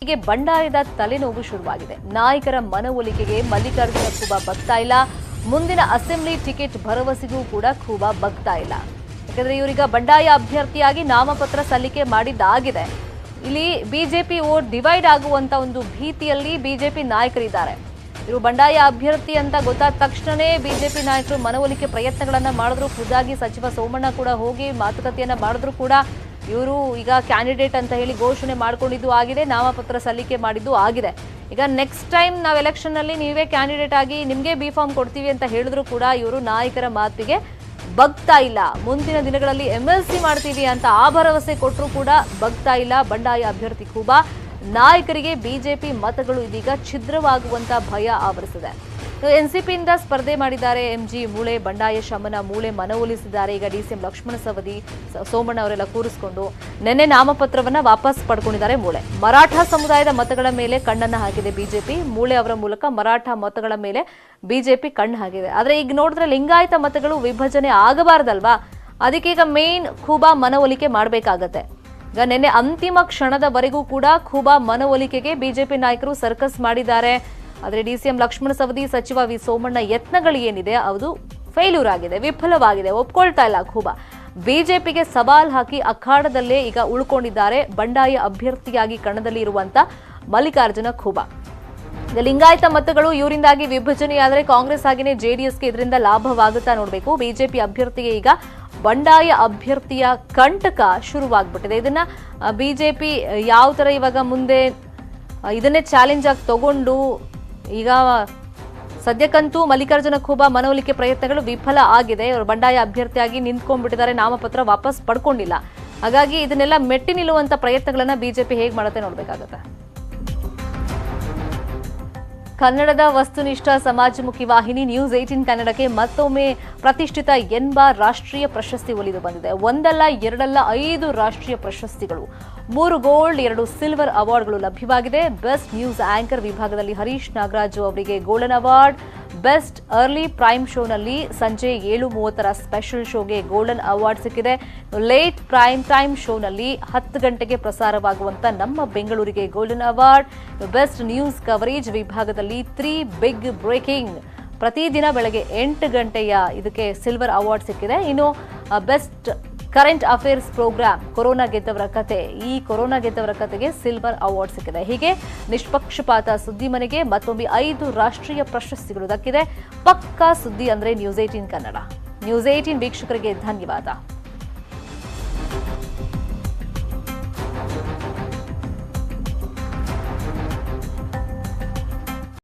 ಹೀಗೆ ಬಂಡಾಯದ ತಲೆನೋವು ಶುರುವಾಗಿದೆ. ನಾಯಕರ ಮನವೊಲಿಕೆಗೆ ಮಲ್ಲಿಕಾರ್ಜುನ ಖೂಬಾ ಬಗ್ತಾ ಇಲ್ಲ. ಮುಂದಿನ ಅಸೆಂಬ್ಲಿ ಟಿಕೆಟ್ ಭರವಸೆಗೂ ಕೂಡ ಖೂಬಾ ಬಗ್ತಾ ಇಲ್ಲ. ಯಾಕಂದ್ರೆ ಇವರೀಗ ಬಂಡಾಯ ಅಭ್ಯರ್ಥಿಯಾಗಿ ನಾಮಪತ್ರ ಸಲ್ಲಿಕೆ ಮಾಡಿದ್ದಾಗಿದೆ. ಇಲ್ಲಿ ಬಿಜೆಪಿ ಓಟ್ ಡಿವೈಡ್ ಆಗುವಂತ ಒಂದು ಭೀತಿಯಲ್ಲಿ ಬಿಜೆಪಿ ನಾಯಕರಿದ್ದಾರೆ. ಇವರು ಬಂಡಾಯ ಅಭ್ಯರ್ಥಿ ಅಂತ ಗೊತ್ತಾದ ತಕ್ಷಣವೇ ಬಿಜೆಪಿ ನಾಯಕರು ಮನವೊಲಿಕೆ ಪ್ರಯತ್ನಗಳನ್ನ ಮಾಡಿದ್ರು. ಖುದ್ದಾಗಿ ಸಚಿವ ಸೋಮಣ್ಣ ಕೂಡ ಹೋಗಿ ಮಾತುಕತೆಯನ್ನ ಮಾಡಿದ್ರು ಕೂಡ ಇವರು ಈಗ ಕ್ಯಾಂಡಿಡೇಟ್ ಅಂತ ಹೇಳಿ ಘೋಷಣೆ ಮಾಡ್ಕೊಂಡಿದ್ದು ಆಗಿದೆ, ನಾಮಪತ್ರ ಸಲ್ಲಿಕೆ ಮಾಡಿದ್ದು ಆಗಿದೆ. ಈಗ ನೆಕ್ಸ್ಟ್ ಟೈಮ್ ನಾವು ಎಲೆಕ್ಷನ್ನಲ್ಲಿ ನೀವೇ ಕ್ಯಾಂಡಿಡೇಟ್ ಆಗಿ ನಿಮಗೆ ಬಿ ಫಾರ್ಮ್ ಕೊಡ್ತೀವಿ ಅಂತ ಹೇಳಿದ್ರು ಕೂಡ ಇವರು ನಾಯಕರ ಮಾತಿಗೆ ಬಗ್ತಾ ಇಲ್ಲ. ಮುಂದಿನ ದಿನಗಳಲ್ಲಿ ಎಂ ಎಲ್ ಸಿ ಮಾಡ್ತೀವಿ ಅಂತ ಆ ಭರವಸೆ ಕೊಟ್ಟರು ಕೂಡ ಬಗ್ತಾ ಇಲ್ಲ. ಬಂಡಾಯ ಅಭ್ಯರ್ಥಿ ಖೂಬಾ, ನಾಯಕರಿಗೆ ಬಿಜೆಪಿ ಮತಗಳು ಇದೀಗ ಛಿದ್ರವಾಗುವಂತ ಭಯ ಆವರಿಸಿದೆ. ಎನ್ಸಿಪಿಯಿಂದ ಸ್ಪರ್ಧೆ ಮಾಡಿದ್ದಾರೆ ಎಂಜಿ ಮೂಳೆ, ಬಂಡಾಯ, ಶಮನ, ಮೂಳೆ ಮನವೊಲಿಸಿದ್ದಾರೆ. ಈಗ ಡಿಸಿಎಂ ಲಕ್ಷ್ಮಣ ಸವದಿ ಸೋಮಣ್ಣ ಅವರೆಲ್ಲ ಕೂರಿಸಿಕೊಂಡು ನಿನ್ನೆ ನಾಮಪತ್ರವನ್ನ ವಾಪಸ್ ಪಡ್ಕೊಂಡಿದ್ದಾರೆ ಮೂಳೆ. ಮರಾಠ ಸಮುದಾಯದ ಮತಗಳ ಮೇಲೆ ಕಣ್ಣನ್ನು ಹಾಕಿದೆ ಬಿಜೆಪಿ. ಮೂಳೆ ಅವರ ಮೂಲಕ ಮರಾಠ ಮತಗಳ ಮೇಲೆ ಬಿಜೆಪಿ ಕಣ್ಣು ಹಾಕಿದೆ. ಆದರೆ ಈಗ ನೋಡಿದ್ರೆ ಲಿಂಗಾಯತ ಮತಗಳು ವಿಭಜನೆ ಆಗಬಾರ್ದಲ್ವಾ? ಅದಕ್ಕೆ ಈಗ ಮೇನ್ ಖೂಬಾ ಮನವೊಲಿಕೆ ಮಾಡಬೇಕಾಗತ್ತೆ. ಈಗ ನಿನ್ನೆ ಅಂತಿಮ ಕ್ಷಣದವರೆಗೂ ಕೂಡ ಖೂಬಾ ಮನವೊಲಿಕೆಗೆ ಬಿಜೆಪಿ ನಾಯಕರು ಸರ್ಕಸ್ ಮಾಡಿದ್ದಾರೆ. ಆದರೆ ಡಿಸಿಎಂ ಲಕ್ಷ್ಮಣ ಸವದಿ ಸಚಿವ ವಿ ಸೋಮಣ್ಣ ಯತ್ನಗಳು ಏನಿದೆ, ಅದು ಫೇಲ್ಯೂರ್ ಆಗಿದೆ, ವಿಫಲವಾಗಿದೆ, ಒಪ್ಕೊಳ್ತಾ ಇಲ್ಲ ಖೂಬಾ ಬಿಜೆಪಿಗೆ ಸವಾಲ್ ಹಾಕಿ ಅಖಾಡದಲ್ಲೇ ಈಗ ಉಳ್ಕೊಂಡಿದ್ದಾರೆ ಬಂಡಾಯ ಅಭ್ಯರ್ಥಿಯಾಗಿ ಕಣದಲ್ಲಿ ಇರುವಂತ ಮಲ್ಲಿಕಾರ್ಜುನ ಖೂಬಾ. ಲಿಂಗಾಯತ ಮತಗಳು ಇವರಿಂದಾಗಿ ವಿಭಜನೆಯಾದರೆ ಕಾಂಗ್ರೆಸ್ ಹಾಗೆಯೇ ಜೆಡಿಎಸ್ಗೆ ಇದರಿಂದ ಲಾಭವಾಗುತ್ತಾ ನೋಡಬೇಕು. ಬಿಜೆಪಿ ಅಭ್ಯರ್ಥಿಗೆ ಈಗ ಬಂಡಾಯ ಅಭ್ಯರ್ಥಿಯ ಕಂಟಕ ಶುರುವಾಗ್ಬಿಟ್ಟಿದೆ. ಇದನ್ನ ಬಿಜೆಪಿ ಯಾವ ತರ ಇವಾಗ ಮುಂದೆ ಇದನ್ನೇ ಚಾಲೆಂಜ್ ಆಗಿ ತಗೊಂಡು ಈಗ ಸದ್ಯಕ್ಕಂತೂ ಮಲ್ಲಿಕಾರ್ಜುನ ಖೂಬಾ ಮನವೊಲಿಕೆ ಪ್ರಯತ್ನಗಳು ವಿಫಲ ಆಗಿದೆ. ಅವರು ಬಂಡಾಯ ಅಭ್ಯರ್ಥಿಯಾಗಿ ನಿಂತ್ಕೊಂಡ್ಬಿಟ್ಟಿದ್ದಾರೆ. ನಾಮಪತ್ರ ವಾಪಸ್ ಪಡ್ಕೊಂಡಿಲ್ಲ. ಹಾಗಾಗಿ ಇದನ್ನೆಲ್ಲ ಮೆಟ್ಟಿ ನಿಲ್ಲುವಂತ ಪ್ರಯತ್ನಗಳನ್ನ ಬಿಜೆಪಿ ಹೇಗೆ ಮಾಡುತ್ತೆ ನೋಡ್ಬೇಕಾಗತ್ತೆ. ಕನ್ನಡದ ವಸ್ತುನಿಷ್ಠ ಸಮಾಜಮುಖಿ ವಾಹಿನಿ ನ್ಯೂಸ್ ಏಟೀನ್ ಕನ್ನಡಕ್ಕೆ ಮತ್ತೊಮ್ಮೆ ಪ್ರತಿಷ್ಠಿತ ಎನ್ಬ ರಾಷ್ಟ್ರೀಯ ಪ್ರಶಸ್ತಿ ಒಲಿದು ಬಂದಿದೆ. ಒಂದಲ್ಲ, ಎರಡಲ್ಲ, ಐದು ರಾಷ್ಟ್ರೀಯ ಪ್ರಶಸ್ತಿಗಳು. ಮೂರು ಗೋಲ್ಡ್ ಎರಡು ಸಿಲ್ವರ್ ಅವಾರ್ಡ್ಗಳು ಲಭ್ಯವಾಗಿದೆ. ಬೆಸ್ಟ್ ನ್ಯೂಸ್ ಆಂಕರ್ ವಿಭಾಗದಲ್ಲಿ ಹರೀಶ್ ನಾಗರಾಜು ಅವರಿಗೆ golden award best early prime ಶೋನಲ್ಲಿ ಸಂಜೆ ಏಳು ಮೂವತ್ತರ ಸ್ಪೆಷಲ್ ಶೋಗೆ ಗೋಲ್ಡನ್ ಅವಾರ್ಡ್ ಸಿಕ್ಕಿದೆ. ಲೇಟ್ ಪ್ರೈಮ್ ಟೈಮ್ ಶೋನಲ್ಲಿ ಹತ್ತು ಗಂಟೆಗೆ ಪ್ರಸಾರವಾಗುವಂತ ನಮ್ಮ ಬೆಂಗಳೂರಿಗೆ golden award. Best news coverage ವಿಭಾಗದಲ್ಲಿ ತ್ರೀ ಬಿಗ್ ಬ್ರೇಕಿಂಗ್. ಪ್ರತಿದಿನ ಬೆಳಗ್ಗೆ ಎಂಟು ಗಂಟೆಯ ಇದಕ್ಕೆ ಸಿಲ್ವರ್ ಅವಾರ್ಡ್ ಸಿಕ್ಕಿದೆ. ಇನ್ನು best current affairs program corona ಗೆದ್ದವರ ಕತೆ. ಈ ಕೊರೋನಾ ಗೆದ್ದವರ ಕತೆಗೆ ಸಿಲ್ವರ್ ಅವಾರ್ಡ್ ಸಿಕ್ಕಿದೆ. ಹೀಗೆ ನಿಷ್ಪಕ್ಷಪಾತ ಸುದ್ದಿ ಮನೆಗೆ ಮತ್ತೊಮ್ಮೆ ಐದು ರಾಷ್ಟ್ರೀಯ ಪ್ರಶಸ್ತಿಗಳು ದಕ್ಕಿದೆ. ಪಕ್ಕಾ ಸುದ್ದಿ ಅಂದ್ರೆ news eighteen Kannada. News eighteen ವೀಕ್ಷಕರಿಗೆ ಧನ್ಯವಾದ.